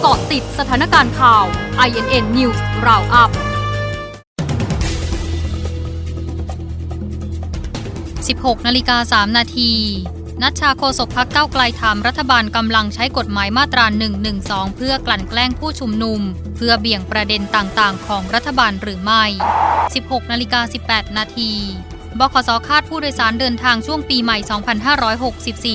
เกาะติดสถานการณ์ข่าว INN News Roundup 16นาฬิกา3นาทีนัชชาโคศกพักเก้าไกลถามรัฐบาลกำลังใช้กฎหมายมาตรา 112 เพื่อกลั่นแกล้งผู้ชุมนุม เพื่อเบี่ยงประเด็นต่างๆ ของรัฐบาลหรือไม่ 16นาฬิกา18 นาที บขสคาดผู้โดยสารเดินทางช่วงปีใหม่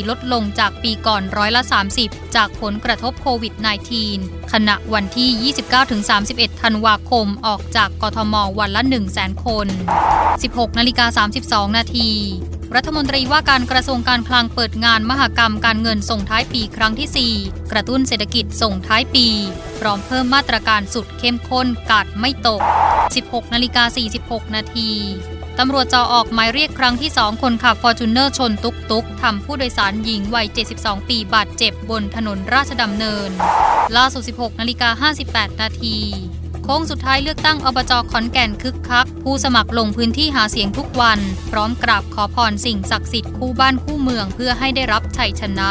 2564 ลดลงจากปีก่อนร้อยละ 30 จากผลกระทบโควิด -19 ขณะวันที่ 29-31 ธันวาคมออกจากกทมวันละ 1 0 0 0 0คน 16นาฬิกา32 นาทีรัฐมนตรีว่าการกระทรวงการคลังเปิดงานมหกรรมการเงินส่งท้ายปีครั้งที่ 4 กระตุ้นเศรษฐกิจส่งท้ายปี พร้อมเพิ่มมาตรการสุดเข้มข้นกาดไม่ตก 16 นาฬิกา 46 นาทีตำรวจจอออกหมายเรียกครั้งที่ 2 คนขับฟอร์จูเนอร์ชนตุกตุกทำผู้โดยสารหญิงวัย 72 ปีบาดเจ็บบนถนนราชดำเนิน ล่าสุด 16 นาฬิกา 58 นาทีโค้งสุดท้ายเลือกตั้งอบจขอนแก่นคึกคัก ผู้สมัครลงพื้นที่หาเสียงทุกวัน พร้อมกราบขอพรสิ่งศักดิ์สิทธิ์คู่บ้านคู่เมืองเพื่อให้ได้รับชัยชนะ